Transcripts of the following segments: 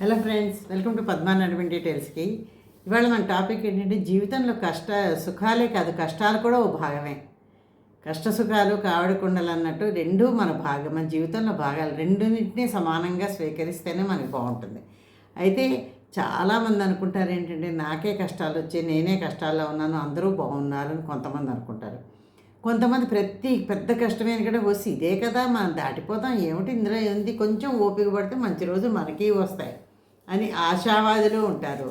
Hello friends welcome to Padma డీటెయిల్స్కి ఇవాళ మన topic ఏంటంటే జీవితంలో కష్ట సుఖాలే కాదు కష్టాలు కూడా ఓ భాగమే. కష్ట సుఖాలు కావడకుండలు అన్నట్టు రెండూ మన భాగం మన జీవితంలో భాగాలు రెండునింటినీ సమానంగా స్వీకరిస్తేనే మనకి బాగుంటుంది. అయితే చాలామంది అనుకుంటారు ఏంటంటే నాకే కష్టాలు వచ్చాయి నేనే కష్టాల్లో ఉన్నాను అందరూ బాగున్నారు అని కొంతమంది అనుకుంటారు. కొంతమంది ప్రతి పెద్ద కష్టమైన కూడా వచ్చి ఇదే కదా మనం దాటిపోతాం ఏమిటి ఇందులో ఏంది కొంచెం ఓపిక పడితే మంచి రోజులు మనకి వస్తాయి. అని ఆశావాదులు ఉంటారు.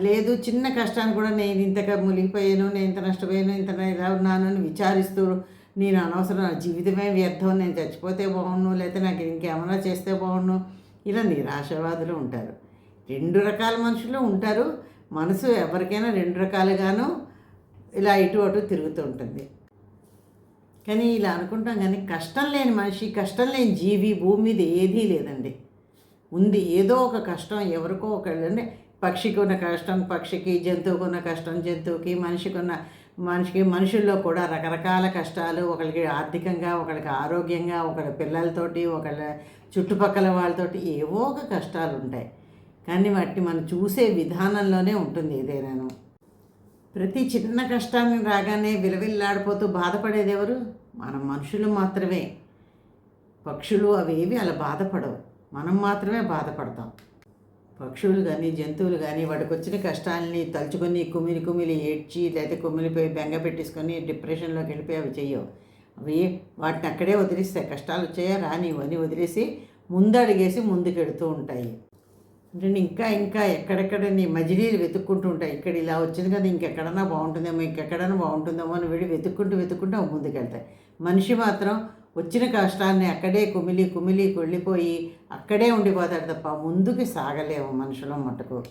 లేదు చిన్న కష్టాన్ని కూడా నేను ఇంతగా మునిగిపోయాను నేను ఇంత నష్టపోయాను ఇంత ఇలా ఉన్నాను అని విచారిస్తూ నేను అనవసరం నా జీవితమే వ్యర్థం నేను చచ్చిపోతే బాగుండు లేకపోతే నాకు ఇంకేమైనా చేస్తే బాగుండు. ఇలా నిరాశావాదులు ఉంటారు. రెండు రకాల మనుషులు ఉంటారు. మనసు ఎవరికైనా రెండు రకాలుగాను ఇలా ఇటు అటు తిరుగుతూ ఉంటుంది. కానీ ఇలా అనుకుంటాం కానీ కష్టం లేని మనిషి కష్టం లేని జీవి భూమి మీద ఏదీ లేదండి. ఉంది. ఏదో ఒక కష్టం ఎవరికో ఒకళ్ళు అంటే పక్షికి ఉన్న కష్టం పక్షికి జంతువుకు ఉన్న కష్టం జంతువుకి మనిషికి ఉన్న మనిషికి మనుషుల్లో కూడా రకరకాల కష్టాలు ఒకరికి ఆర్థికంగా ఒకరికి ఆరోగ్యంగా ఒకరి పిల్లలతోటి ఒకళ్ళ చుట్టుపక్కల వాళ్ళతోటి ఏవో ఒక కష్టాలు ఉంటాయి కానీ వాటిని మనం చూసే విధానంలోనే ఉంటుంది ఏదైనాను. ప్రతి చిన్న కష్టాన్ని రాగానే విలవిల్లాడిపోతూ బాధపడేది ఎవరు మనం మనుషులు మాత్రమే. పక్షులు అవేవి అలా బాధపడవు. మనం మాత్రమే బాధపడతాం. పక్షులు కానీ జంతువులు కానీ వాటికి వచ్చిన కష్టాలని తలుచుకొని కుమిలి కుమిలి ఏడ్చి లేకపోతే కుమిలిపోయి బెంగ పెట్టేసుకొని డిప్రెషన్లోకి వెళ్ళిపోయి అవి చెయ్యవు. అవి వాటిని అక్కడే వదిలిస్తాయి. కష్టాలు వచ్చాయా రాని అని వదిలేసి ముందడిగేసి ముందుకెడుతూ ఉంటాయి. అంటే ఇంకా ఇంకా ఎక్కడెక్కడ నీ మజిలీలు వెతుక్కుంటూ ఉంటాయి. ఇక్కడ ఇలా వచ్చింది కదా ఇంకెక్కడన్నా బాగుంటుందేమో ఇంకెక్కడన్నా బాగుంటుందేమో అని వెళ్ళి వెతుక్కుంటూ వెతుక్కుంటూ అవి ముందుకెళ్తాయి. మనిషి మాత్రం వచ్చిన కష్టాన్ని అక్కడే కుమిలి కుమిలి కుళ్ళిపోయి అక్కడే ఉండిపోతాడు తప్ప ముందుకు సాగలేము మనుషుల మటుకు.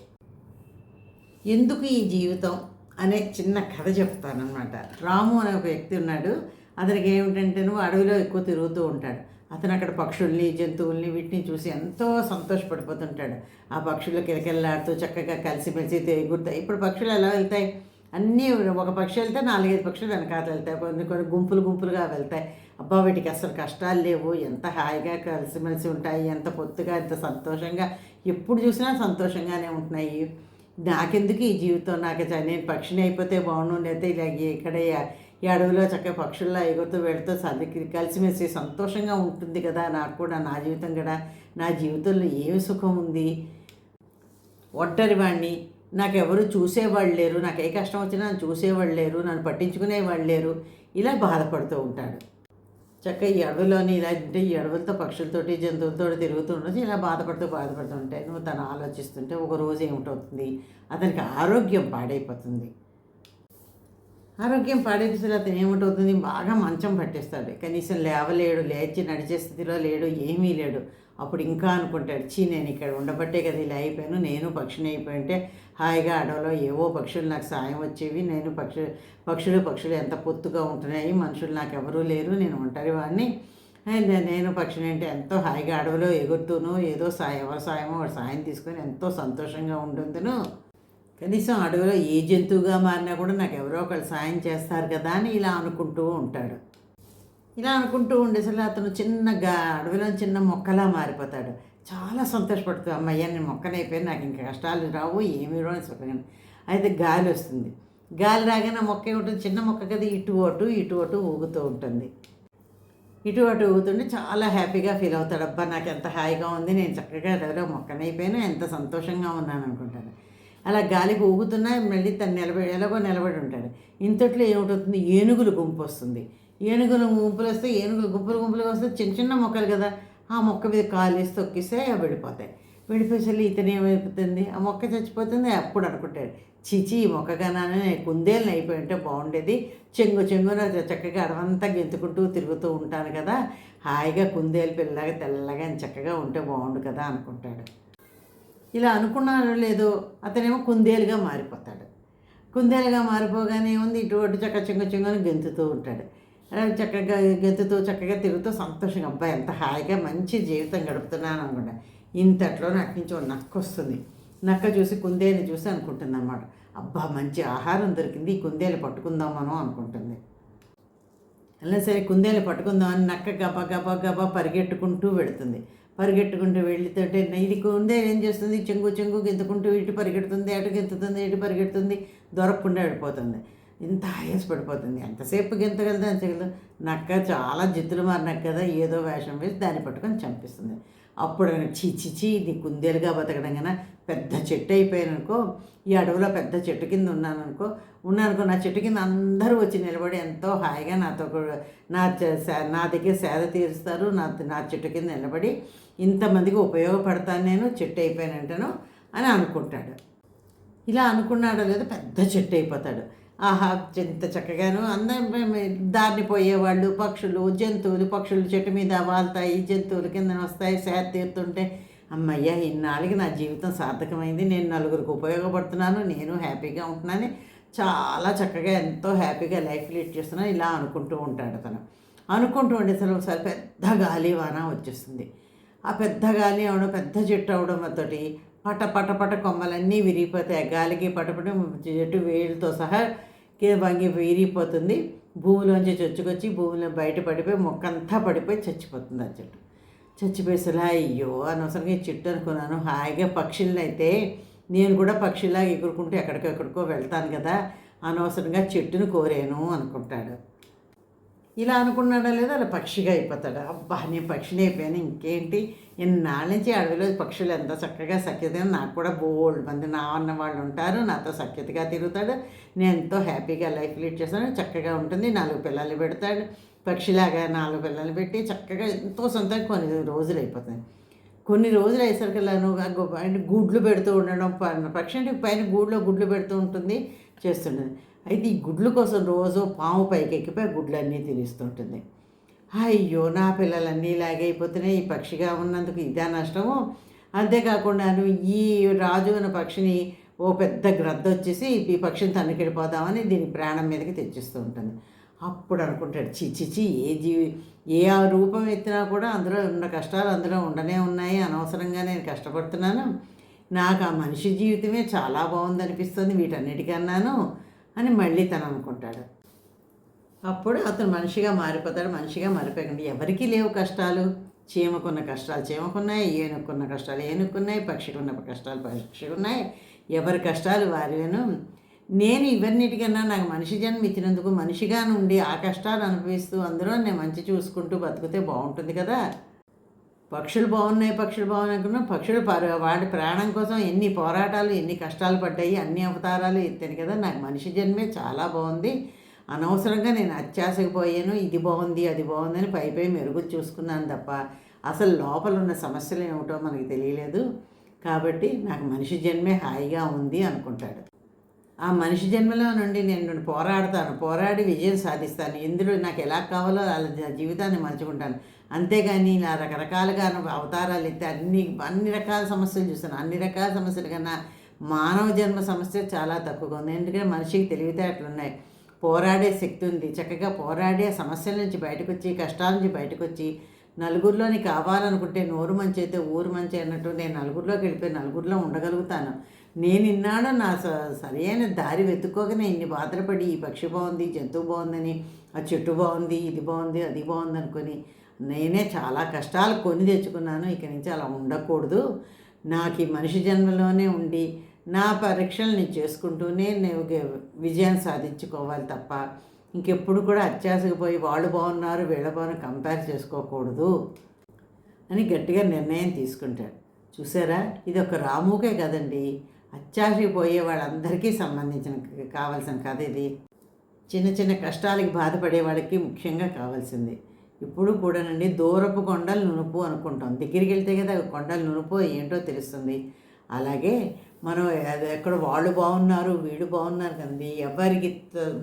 ఎందుకు ఈ జీవితం అనే చిన్న కథ చెప్తానమాట రాము అనే ఒక వ్యక్తి ఉన్నాడు. అతనికి ఏమిటంటే నువ్వు అడవిలో ఎక్కువ తిరుగుతూ ఉంటాడు. అతను అక్కడ పక్షుల్ని జంతువుల్ని వీటిని చూసి ఎంతో సంతోషపడిపోతుంటాడు. ఆ పక్షులు కిలకిల్లాడుతూ చక్కగా కలిసిమెలిసి ఎగురుతాయి ఇప్పుడు పక్షులు ఎలా వెళ్తాయి? అన్నీ ఒక పక్షి వెళ్తే నాలుగైదు పక్షులు వెనకాల వెళ్తాయి. కొన్ని కొన్ని గుంపులు గుంపులుగా వెళ్తాయి. అబ్బా వీటికి అసలు కష్టాలు లేవు. ఎంత హాయిగా కలిసిమెలిసి ఉంటాయి. ఎంత పొత్తుగా ఎంత సంతోషంగా ఎప్పుడు చూసినా సంతోషంగానే ఉంటున్నాయి. నాకెందుకు ఈ జీవితం? నాకు నేను పక్షిని అయిపోతే బాగుండు అయితే ఇలా ఇక్కడ ఈ అడవిలో చక్కగా పక్షుల్లో ఎగురుతూ వెళుతూ సరికి కలిసిమెలిసి సంతోషంగా ఉంటుంది కదా. నాకు కూడా నా జీవితం కూడా నా జీవితంలో ఏమి సుఖం ఉంది? ఒంటరి వాడిని నాకెవరు చూసేవాళ్ళు లేరు. నాకు ఏ కష్టం వచ్చినా నన్ను చూసేవాళ్ళు లేరు. నన్ను పట్టించుకునేవాళ్ళు లేరు. ఇలా బాధపడుతూ ఉంటాడు. చక్కగా ఈ అడవిలోని ఇలా అంటే ఈ అడవులతో పక్షులతోటి జంతువులతో తిరుగుతుండొచ్చు ఇలా బాధపడుతూ బాధపడుతుంటే నువ్వు తను ఆలోచిస్తుంటే ఒక రోజు ఏమిటవుతుంది? అతనికి ఆరోగ్యం పాడైపోతుంది. ఆరోగ్యం పాడైపోతే అతను ఏమిటవుతుంది? బాగా మంచం పట్టేస్తాడు. కనీసం లేవలేడు లేచి నడిచే స్థితిలో లేడు ఏమీ లేడు. అప్పుడు ఇంకా అనుకుంటాడు చీ నేను ఇక్కడ ఉండబట్టే కదా ఇలా అయిపోయాను నేను పక్షిని అయిపోయింటే హాయిగా అడవిలో ఏవో పక్షులు నాకు సాయం వచ్చేవి నేను పక్షు పక్షులు పక్షులు ఎంత పొత్తుగా ఉంటున్నాయి మనుషులు నాకు ఎవరూ లేరు నేను ఒంటరి వాడిని. నేను పక్షిని అంటే ఎంతో హాయిగా అడవిలో ఎగురుతూను ఏదో సాయం ఎవరి సాయమో వాడు సాయం తీసుకొని ఎంతో సంతోషంగా ఉంటుందను కనీసం అడవిలో ఏ జంతువుగా మారినా కూడా నాకు ఎవరో ఒకళ్ళు సాయం చేస్తారు కదా అని ఇలా అనుకుంటూ ఉంటాడు. ఇలా అనుకుంటూ ఉండేసరికి అతను చిన్నగా అడవిలో చిన్న మొక్కలా మారిపోతాడు. చాలా సంతోషపడుతుంది అమ్మయ్యా నేను మొక్కనైపోయి నాకు ఇంకా కష్టాలు రావు ఏమీ రావు అని సుఖంగా అయితే గాలి వస్తుంది. గాలి రాగానే మొక్క ఉంటుంది చిన్న మొక్క కదా ఇటు అటు ఇటు అటు ఊగుతూ ఉంటుంది. ఇటు అటు ఊగుతుంటే చాలా హ్యాపీగా ఫీల్ అవుతాడు. అబ్బా నాకు ఎంత హాయిగా ఉంది నేను చక్కగా అడవిలో మొక్కనైపోయినా ఎంత సంతోషంగా ఉన్నాను అనుకుంటాను అలా గాలికి ఊగుతున్నా మళ్ళీ తను నిలబడి ఎలాగో నిలబడి ఉంటాడు. ఇంతట్లో ఏమిటవుతుంది ఏనుగులు గుంపు వస్తుంది. ఏనుగులు గుంపులు వస్తే ఏనుగులు గుంపులు గుంపులుగా వస్తే చిన్న చిన్న మొక్కలు కదా. ఆ మొక్క మీద కాలు తొక్కిస్తే అవి వెళ్ళిపోతాయి వెళ్ళిపోయేసరికి ఇతను ఏమైపోతుంది? ఆ మొక్క చచ్చిపోతుంది. అప్పుడు అనుకుంటాడు చిచి ఈ మొక్క కుందేలను అయిపోయి ఉంటే బాగుండేది. చెంగు చెంగున చక్కగా అడవంతా గెంతుకుంటూ తిరుగుతూ ఉంటాను కదా. హాయిగా కుందేలు పిల్లగా తెల్లగా చక్కగా ఉంటే బాగుండు కదా అనుకుంటాడు. ఇలా అనుకున్నానో లేదో అతనేమో కుందేలుగా మారిపోతాడు. కుందేలుగా మారిపోగానే ఉంది ఇటు అటు చక్క చెంగు చెంగును గెంతుతూ ఉంటాడు. చక్కగా గెంతుతూ చక్కగా తిరుగుతూ సంతోషంగా అబ్బాయి ఎంత హాయిగా మంచి జీవితం గడుపుతున్నాను అనుకుంటా. ఇంతట్లో నాకు నుంచి ఒక నక్క వస్తుంది. నక్క చూసి కుందేలు చూసి అనుకుంటుంది అన్నమాట అబ్బా మంచి ఆహారం దొరికింది ఈ కుందేలు పట్టుకుందాం మనం అనుకుంటుంది. అలా సరే కుందేలు పట్టుకుందామని నక్క గబా గబా గబా పరిగెట్టుకుంటూ వెళుతుంది. పరిగెట్టుకుంటూ వెళ్ళితుంటే ఇది కుందేలు ఏం చేస్తుంది? చెంగు చెంగు గెంతుకుంటూ ఇటు పరిగెడుతుంది అటు గెంతుతుంది ఇటు పరిగెడుతుంది దొరకకుండా వెళ్ళిపోతుంది. ఇంత ఆయాస పడిపోతుంది. ఎంతసేపు గెంతగలదు అంతగలదు నక్క చాలా జిత్తులు మారినాక కదా. ఏదో వేషం వేసి దాన్ని పట్టుకొని చంపిస్తుంది. అప్పుడు ఆయన ఇది కుందేలుగా బతకడం కన్నా పెద్ద చెట్టు అయిపోయాను అనుకో ఈ అడవిలో పెద్ద చెట్టు కింద ఉన్నాను అనుకో ఉన్నానుకో నా చెట్టు కింద అందరూ వచ్చి నిలబడి ఎంతో హాయిగా నాతో నా నా దగ్గర సేద తీరుస్తారు. నా నా చెట్టు కింద నిలబడి ఇంతమందికి ఉపయోగపడతాను నేను చెట్టు అయిపోయానంటాను అని అనుకుంటాడు. ఇలా అనుకున్నాడో లేదో పెద్ద చెట్టు అయిపోతాడు. ఆహా ఎంత చక్కగాను. అందరం దారిని పోయేవాళ్ళు పక్షులు జంతువులు పక్షులు చెట్టు మీద వాళ్తాయి జంతువులు కింద వస్తాయి సేద తీరుతుంటే అమ్మయ్య ఇన్నాళ్ళకి నా జీవితం సార్థకమైంది. నేను నలుగురికి ఉపయోగపడుతున్నాను నేను హ్యాపీగా ఉంటున్నాను. చాలా చక్కగా ఎంతో హ్యాపీగా లైఫ్ లీడ్ చేస్తున్నాను. ఇలా అనుకుంటూ ఉంటాడు అతను అనుకుంటూ ఉండేసరికి ఒకసారి పెద్ద గాలి వాన వచ్చేస్తుంది. ఆ పెద్ద గాలి అవడం పెద్ద చెట్టు అవడం తోటి పట పట పట కొమ్మలన్నీ విరిగిపోతాయి. గాలికి పటపట చెట్టు వేలుతో సహా కింద వంగి విరిగిపోతుంది. భూమిలోంచి చొచ్చుకొచ్చి భూమిలో బయట పడిపోయి మొక్క అంతా పడిపోయి చచ్చిపోతుంది ఆ చెట్టు. చచ్చిపోయేసలా అయ్యో అనవసరంగా ఈ చెట్టు అనుకున్నాను. హాయిగా పక్షులను అయితే నేను కూడా పక్షిలా ఎగురుకుంటూ ఎక్కడికెక్కడికో వెళ్తాను కదా అనవసరంగా చెట్టును కోరాను అనుకుంటాడు. ఇలా అనుకున్నాడా లేదా? అలా పక్షిగా అయిపోతాడు? అబ్బా నేను పక్షిని అయిపోయాను. ఇంకేంటి? ఇన్నాళ్ళ నుంచి అడవిలో పక్షులు ఎంత చక్కగా సఖ్యత నాకు కూడా బోల్డ్ మంది నా అన్న వాళ్ళు ఉంటారు నాతో సఖ్యతగా తిరుగుతాడు. నేను ఎంతో హ్యాపీగా లైఫ్ లీడ్ చేస్తాను. చక్కగా ఉంటుంది. నాలుగు పిల్లలు పెడతాడు. పక్షిలాగా నాలుగు పిల్లలు పెట్టి చక్కగా ఎంతో సొంతంగా కొన్ని రోజులు అయిపోతాయి. కొన్ని రోజులు అయ్యేసరికల్లాను నువ్వు గుడ్లు పెడుతూ ఉండడం పక్షి అంటే పైన గూడులో గుడ్లు పెడుతూ ఉంటుంది. చేస్తుంటుంది. అయితే ఈ గుడ్ల కోసం రోజు పాము పైకి ఎక్కిపోయి గుడ్లన్నీ తినిస్తుంటుంది. అయ్యో నా పిల్లలన్నీ లాగైపోతున్నాయి ఈ పక్షిగా ఉన్నందుకు ఇదే నష్టము. అంతేకాకుండా ఈ రాజు అనే పక్షిని ఓ పెద్ద గ్రద్ద వచ్చేసి ఈ పక్షిని తన్నుకెళ్ళిపోదామని దీని ప్రాణం మీదకి తెచ్చిస్తూ ఉంటుంది. అప్పుడు అనుకుంటాడు చిచిచి ఏ జీవి ఏ ఆ రూపం ఎత్తినా కూడా అందులో ఉన్న కష్టాలు అందులో ఉండనే ఉన్నాయి. అనవసరంగా నేను కష్టపడుతున్నాను. నాకు ఆ మనిషి జీవితమే చాలా బాగుంది అనిపిస్తుంది వీటన్నిటికన్నాను అని మళ్ళీ తను అనుకుంటాడు. అప్పుడు అతను మనిషిగా మారిపోతాడు మనిషిగా మారిపోయాడు. ఎవరికీ లేవు కష్టాలు. చీమకున్న కష్టాలు చీమకున్నాయి ఏనుకున్న కష్టాలు ఏనుకున్నాయి పక్షికున్న కష్టాలు పక్షికి ఉన్నాయి ఎవరి కష్టాలు వారివేను. నేను ఇవన్నిటికన్నా నాకు మనిషి జన్మ ఇచ్చినందుకు మనిషిగా నుండి ఆ కష్టాలు అనుభవిస్తూ అందులో నేను మంచి చూసుకుంటూ బతికితే బాగుంటుంది కదా. పక్షులు బాగున్నాయి పక్షులు బాగున్నాయి అనుకున్నా. పక్షులు వాటి ప్రాణం కోసం ఎన్ని పోరాటాలు ఎన్ని కష్టాలు పడ్డాయి అన్ని అవతారాలు ఎత్తాను కదా. నాకు మనిషి జన్మే చాలా బాగుంది. అనవసరంగా నేను అత్యాశకు పోయాను. ఇది బాగుంది అది బాగుందని పై పై మెరుగు చూసుకున్నాను తప్ప అసలు లోపల ఉన్న సమస్యలు ఏమిటో మనకి తెలియలేదు. కాబట్టి నాకు మనిషి జన్మే హాయిగా ఉంది అనుకుంటాడు. ఆ మనిషి జన్మలో నుండి నేను పోరాడతాను. పోరాడి విజయం సాధిస్తాను. ఇందులో నాకు ఎలా కావాలో అలా జీవితాన్ని మలుచుకుంటాను. అంతేగాని నా రకరకాలుగా అవతారాలు ఎత్తి అన్ని అన్ని రకాల సమస్యలు చూస్తాను అన్ని రకాల సమస్యల కన్నా మానవ జన్మ సమస్య చాలా తక్కువగా ఉంది. ఎందుకంటే మనిషికి తెలివితేటలు ఉన్నాయి పోరాడే శక్తి ఉంది. చక్కగా పోరాడే సమస్యల నుంచి బయటకు వచ్చి కష్టాల నుంచి బయటకు వచ్చి నలుగురిలోని కావాలనుకుంటే నోరు మంచి అయితే ఊరు మంచి అన్నట్టు నేను నలుగురిలోకి వెళ్ళిపోయి నలుగురిలో ఉండగలుగుతాను. నేను ఇన్నాడు నా స సరైన దారి వెతుక్కోగానే ఇన్ని బాధలు పడి ఈ పక్షి బాగుంది జంతువు బాగుందని ఆ చెట్టు బాగుంది ఇది బాగుంది అది బాగుంది అనుకొని నేనే చాలా కష్టాలు కొని తెచ్చుకున్నాను. ఇక నుంచి అలా ఉండకూడదు. నాకు ఈ మనిషి జన్మలోనే ఉండి నా పరీక్షలు నేను చేసుకుంటూనే నేను విజయం సాధించుకోవాలి తప్ప ఇంకెప్పుడు కూడా అత్యాశకు పోయి వాళ్ళు బాగున్నారు వీళ్ళ బాగున్నారు కంపేర్ చేసుకోకూడదు అని గట్టిగా నిర్ణయం తీసుకుంటాడు. చూసారా? ఇది ఒక రాముకే కదండి. అత్యాశకి పోయే వాళ్ళందరికీ సంబంధించిన కావాల్సిన కథ ఇది. చిన్న చిన్న కష్టాలకి బాధపడే వాళ్ళకి ముఖ్యంగా కావాల్సింది. ఇప్పుడు కూడానండి దూరపు కొండలు నునుపు అనుకుంటాం. దగ్గరికి వెళ్తే కదా కొండలు నునుపు ఏంటో తెలుస్తుంది. అలాగే మనం ఎక్కడ వాళ్ళు బాగున్నారు వీళ్ళు బాగున్నారు కదండి. ఎవరికి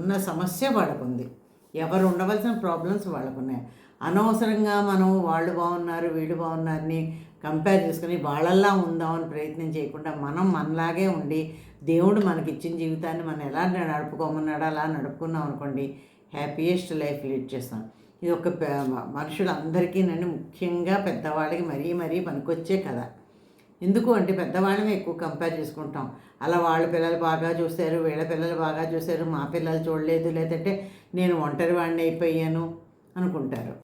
ఉన్న సమస్య వాళ్ళకుంది. ఎవరు ఉండవలసిన ప్రాబ్లమ్స్ వాళ్ళకున్నాయి. అనవసరంగా మనం వాళ్ళు బాగున్నారు వీళ్ళు బాగున్నారని కంపేర్ చేసుకుని వాళ్ళల్లా ఉందామని ప్రయత్నం చేయకుండా మనం మనలాగే ఉండి దేవుడు మనకి ఇచ్చిన జీవితాన్ని మనం ఎలా నడుపుకోమన్నాడో అలా నడుపుకున్నాం అనుకోండి హ్యాపీయెస్ట్ లైఫ్ లీడ్ చేస్తాం. ఇది ఒక ప- మనుషులందరికీ నన్ను ముఖ్యంగా పెద్దవాళ్ళకి మరీ మరీ పనికొచ్చే కథ. ఎందుకు అంటే పెద్దవాళ్ళమే ఎక్కువ కంపేర్ చేసుకుంటాం. అలా వాళ్ళ పిల్లలు బాగా చూశారు వీళ్ళ పిల్లలు బాగా చూశారు మా పిల్లలు చూడలేదు లేదంటే నేను ఒంటరి వాడిని అయిపోయాను అనుకుంటారు.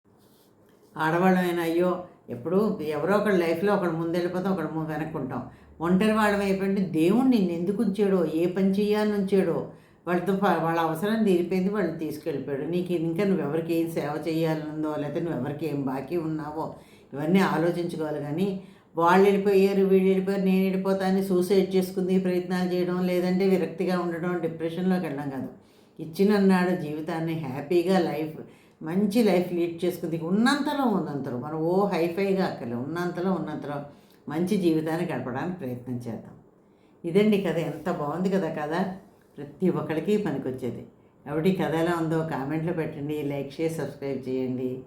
ఆడవాళ్ళమైనా అయ్యో ఎప్పుడు ఎవరో ఒకళ్ళ లైఫ్లో ఒకడు ముందు వెళ్ళిపోతాం ఒకడు ము- వెనక్కుంటాం. ఒంటరి వాళ్ళం అయిపోయింది దేవుడు నిన్ను ఎందుకు ఉంచాడో ఏ పని చేయాలని ఉంచాడో వాళ్ళతో వాళ్ళ అవసరం తీరిపోయింది వాళ్ళు తీసుకెళ్ళిపోయాడు. నీకు ఇంకా నువ్వు ఎవరికి ఏం సేవ చేయాలనుందో లేకపోతే నువ్వు ఎవరికి ఏం బాకీ ఉన్నావో ఇవన్నీ ఆలోచించుకోవాలి. కానీ వాళ్ళు వెళ్ళిపోయారు వీళ్ళు వెళ్ళిపోయారు నేను వెళ్ళిపోతానని సూసైడ్ చేసుకుంది ప్రయత్నాలు చేయడం లేదంటే విరక్తిగా ఉండడం డిప్రెషన్లోకి వెళ్ళడం కాదు. ఇచ్చినన్నాడు జీవితాన్ని హ్యాపీగా లైఫ్ మంచి లైఫ్ లీడ్ చేసుకుంది. ఉన్నంతలో ఉన్నంతలో మనం ఓ హైఫైగా అక్కర్లే ఉన్నంతలో ఉన్నంతలో మంచి జీవితాన్ని గడపడానికి ప్రయత్నం చేద్దాం. ఇదండి కథ. ఎంత బాగుంది కదా కదా ప్రతి ఒక్కరికి పనికొచ్చేది. ఎవరి కథ ఎలా ఉందో కామెంట్లో పెట్టండి లైక్ చేసి సబ్స్క్రైబ్ చేయండి.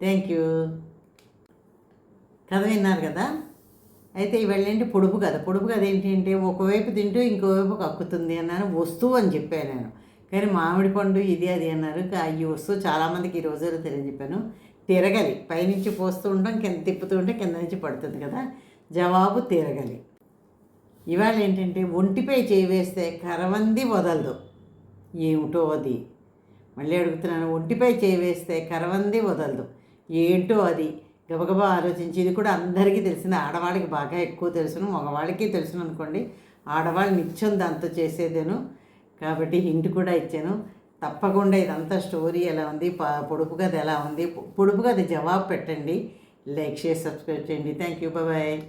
Thank you. కథ విన్నారు కదా? అయితే ఇవాళ ఏంటి పొడుపు కథ? పొడుపు కథ ఏంటి అంటే ఒకవైపు తింటూ ఇంకోవైపు కక్కుతుంది అన్నాను. వస్తువు అని చెప్పాను నేను. కానీ మామిడి పండు ఇది అది అన్నారు. ఈ వస్తువు చాలామందికి ఈ రోజుల్లో తెలియజెప్పాను తిరగలి. పైనుంచి పోస్తూ ఉంటాం కింద తిప్పుతూ ఉంటే కింద నుంచి పడుతుంది కదా? జవాబు తిరగలి. ఇవాళ ఏంటంటే ఒంటిపై చేయి వేస్తే కరవంది వదలదు. ఏమిటో అది? మళ్ళీ అడుగుతున్నాను ఒంటిపై చేయి వేస్తే కరవంది వదలదు. ఏంటో అది? గబగబా ఆలోచించి ఇది కూడా అందరికీ తెలిసింది ఆడవాళ్ళకి బాగా ఎక్కువ తెలుసును మగవాళ్ళకి తెలుసును అనుకోండి. ఆడవాళ్ళు నిత్యం దాంతో చేసేదేను. కాబట్టి హింట్ కూడా ఇచ్చాను. తప్పకుండా ఇదంతా స్టోరీ ఎలా ఉంది ప- పొడుపు కథ ఎలా ఉంది పొడుపుగా పొడుపు కథ జవాబు పెట్టండి. లైక్ షేర్ సబ్స్క్రైబ్ చేయండి. Thank you. బాయ్.